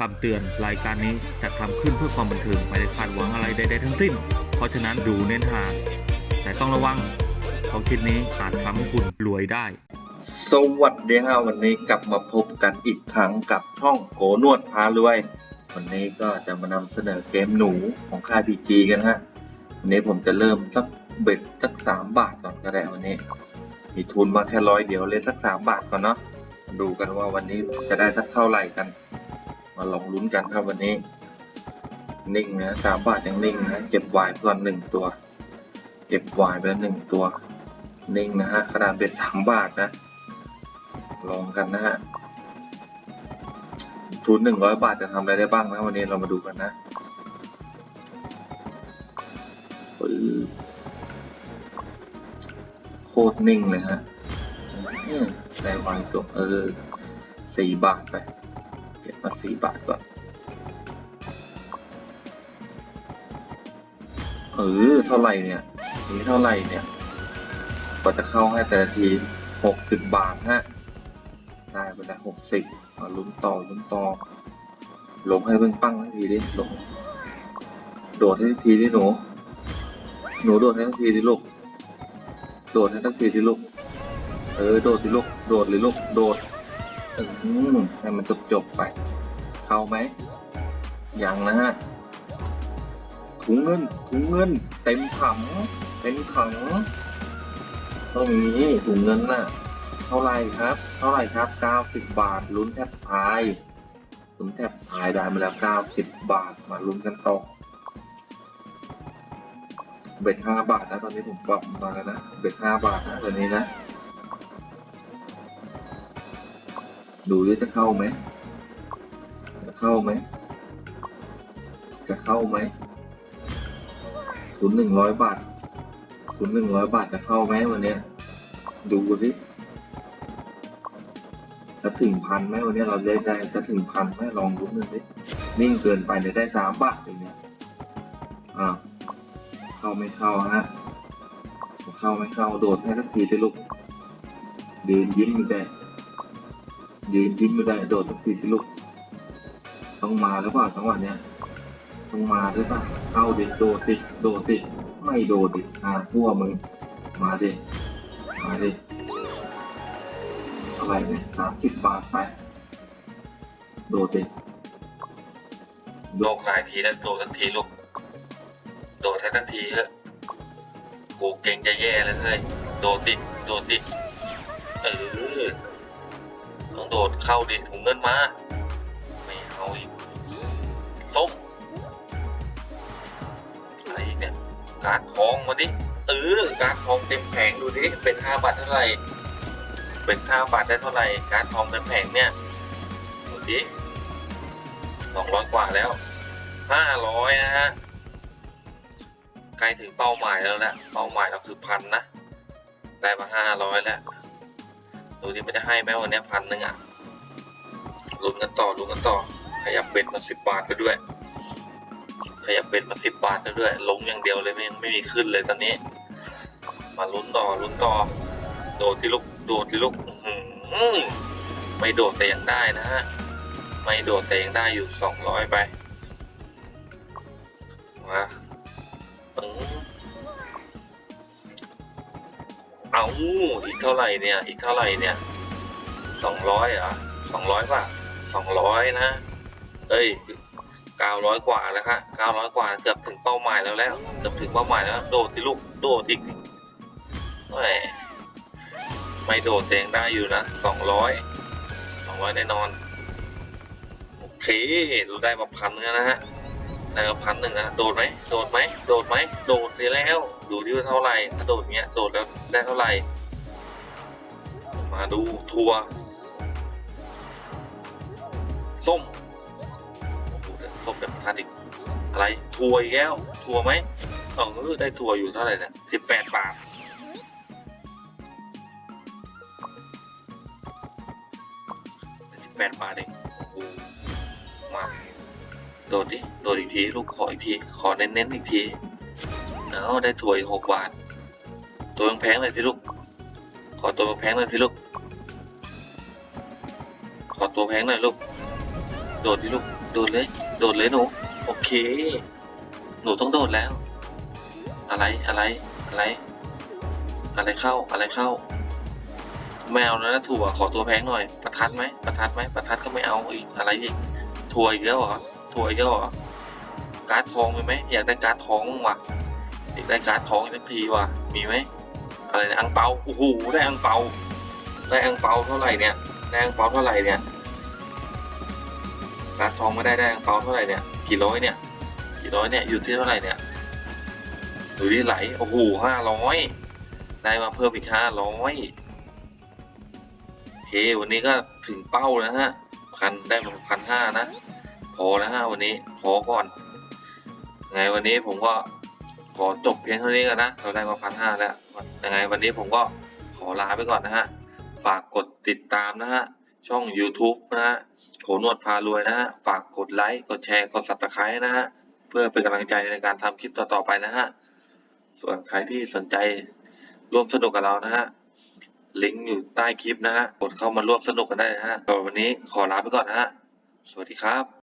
คำเตือนรายการนี้จะทำขึ้นเพื่อความบันเทิงไม่ได้คาดหวังอะไรใดๆทั้งสิ้น เพราะฉะนั้นดูเน้นหา แต่ต้องระวังเพราะคลิปนี้อาจทำให้คุณรวยได้ สวัสดีครับวันนี้กลับมาพบกันอีกครั้งกับช่องโกนวดพารวย วันนี้ก็จะมานำเสนอเกมหนูของค่ายพีจีกันฮะวันนี้ผมจะเริ่มสักเบ็ดสักสามบาทก่อนก็ได้วันนี้มีทุนมาแค่ร้อยเดียวเลยสักสามบาทก่อนเนาะดูกันว่าวันนี้จะได้สักเท่าไหร่กัน มาลองลุ้นกันครับวันนี้ นิ่งนะสามบาทยังนิ่งนะเก็บวายก่อนหนึ่งตัว เก็บวายไปแล้วหนึ่งตัว นิ่งนะฮะขนาดเบ็ดสามบาทนะ ลองกันนะฮะทุนหนึ่งร้อยบาทจะทำอะไรได้บ้างนะวันนี้เรามาดูกันนะโคตรนิ่งเลยฮะอืมได้วางตัวเออสี่บาทไป มาสี่บาทก่อน เออ เท่าไหร่เนี่ย นี่เท่าไหร่เนี่ยกว่าจะเข้าให้แต่ละทีหกสิบบาทฮะ ได้ไปแล้วหกสิบมาลุ้นต่อลุ้นต่อ ลงให้เพิ่งปั้งทันทีดิลง โดดให้ทันทีดิหนู หนูโดดให้ทันทีดิลูก โดดให้ทันทีดิลูก เออ โดดสิลูก โดดเลยลูก โดด ให้มันจบจบๆไป เข้าไหมยังนะฮะถุงเงินถุงเงิน เต็มถังเต็มถังต้องมีถุงเงินน่ะ เท่าไหร่ครับ เท่าไหร่ครับ90บาทลุ้นแทบตายลุ้นแทบตายได้มาแล้ว90บาทมาลุ้นกันต่อเบ็ด5บาทนะตอนนี้ผมปรับมาแล้วนะเบ็ด5บาทนะตอนนี้นะ ดูดิจะเข้าไหม จะเข้าไหม จะเข้าไหมทุนหนึ่งร้อยบาททุนหนึ่งร้อยบาทจะเข้าไหมวันเนี้ย ดูสิจะถึงพันไหมวันนี้เราเล่นได้จะถึงพันไหมลองดูหน่อยสินิ่งเกินไปเลยได้สามบาทเองเนี่ยอ่าเข้าไม่เข้าฮะเข้าไม่เข้าโดดให้สักทีสิลูกยืนยิ้มอ ยืนยิ้มอยู่ได้โดดสักทีสิลูกต้องมาหรือเปล่าจังหวะเนี้ยต้องมาหรือเปล่าเข้าดิโดดสิโดดสิไม่โดดดิอ่าพัวมึงมาดิมาดิอะไรเนี่ยสามสิบบาทไปโดดดิโดดหลายทีแล้วโดดสักทีลูกโดดให้สักทีเถอะกูเก่งจะแย่แล้วเฮ้ยโดดดิโดดดิเออ ต้องโดดเข้าดิถุงเงินมา ไม่เอาอีก ส้ม อะไรอีกเนี่ย การ์ดทองมาดิเออการ์ดทองเต็มแผงดูดิเป็นห้าบาทเท่าไหร่ เป็นห้าบาทได้เท่าไหร่ การ์ดทองเต็มแผงเนี่ย ดูดิสองร้อยกว่าแล้วห้าร้อยนะฮะใกล้ถึงเป้าหมายแล้วแหละเป้าหมายเราคือพันนะ ได้มาห้าร้อยแล้ว ดูที่ไม่ได้ให้แม้วันนี้พันหนึ่งอะลุ้นกันต่อลุ้นกันต่อ ขยับเป็นมาสิบบาทแล้วด้วย ขยับเป็นมาสิบบาทแล้วด้วย ลงอย่างเดียวเลยไม่งไม่มีขึ้นเลยตอนนี้ มาลุ้นต่อลุ้นต่อ โดดที่ลูกโดดที่ลูกไม่โดดแต่ยังได้นะฮะไม่โดดแต่ยังได้อยู่สองร้อยไปมา เอาอีกเท่าไหร่เนี่ย อีกเท่าไหร่เนี่ยสองร้อยเหรอสองร้อยป่ะสองร้อยนะเอ้ยเก้าร้อยกว่าแล้วครับเก้าร้อยกว่าเกือบถึงเป้าหมายแล้วแล้วเกือบถึงเป้าหมายแล้วโดดที่ลูกโดดอีกแหมไม่โดดแต่ยังได้อยู่นะสองร้อยสองร้อยแน่นอนโอเคเราได้มาพันนึงแล้วนะฮะ ได้มาพันหนึ่งนะโดดไหมโดดไหมโดดไหมโดดไปแล้วดูดิว่าเท่าไหร่ถ้าโดดเงี้ยโดดแล้วได้เท่าไหร่ มาดูทัวร์ส้มโอ้โหส้มแบบชัดอีกอะไรทัวร์อีกแล้วทัวร์ไหมเออได้ทัวร์อยู่เท่าไหร่เนี่ยสิบแปดบาทสิบแปดบาทเองโอ้โหมา โดดดิ โดดอีกที ลูกขออีกที ขอเน้นๆอีกที เอาได้ถั่วอีกหกบาท ตัวแพงๆเลยสิลูก ขอตัวแพงๆเลยสิลูก ขอตัวแพงหน่อยลูก โดดดิลูก โดดเลย โดดเลยหนู โอเค หนูต้องโดดแล้ว อะไรอะไรอะไร อะไรเข้าอะไรเข้าไม่เอาแล้วนะถั่วขอตัวแพงหน่อย ประทัดไหมประทัดไหมประทัดก็ไม่เอาอีกอะไรอีกถั่วอีกแล้วเหรอ ถั่วอีกแล้วเหรอการ์ดทองมีไหมอยากได้การ์ดทองว่ะอยากได้การ์ดทองอีกสักทีว่ะมีไหมอะไรนะอังเปาโอ้โหได้อังเปาได้อังเปาเท่าไหร่เนี่ยได้อังเปาเท่าไหร่เนี่ยการ์ดทองไม่ได้ได้อังเปาเท่าไหร่เนี่ยกี่ร้อยเนี่ยกี่ร้อยเนี่ยอยู่ที่เท่าไหร่เนี่ยดูที่ไหลโอ้โหห้าร้อยได้มาเพิ่มอีกห้าร้อยโอเควันนี้ก็ถึงเป้าแล้วฮะพันได้มาพันห้านะ พอแล้วฮะวันนี้พอก่อน ไงวันนี้ผมก็ขอจบเพียงเท่านี้กันนะ เราได้มาพันห้าแล้วยังไงวันนี้ผมก็ขอลาไปก่อนนะฮะ ฝากกดติดตามนะฮะ ช่อง YouTube นะฮะโขนวดพารวยนะฮะ ฝากกดไลค์ กดแชร์ กด subscribe นะฮะ เพื่อเป็นกำลังใจในการทำคลิปต่อๆไปนะฮะ ส่วนใครที่สนใจร่วมสนุกกับเรานะฮะ ลิงก์อยู่ใต้คลิปนะฮะ กดเข้ามาร่วมสนุกกันได้นะฮะสำหรับวันนี้ขอลาไปก่อนนะฮะ สวัสดีครับ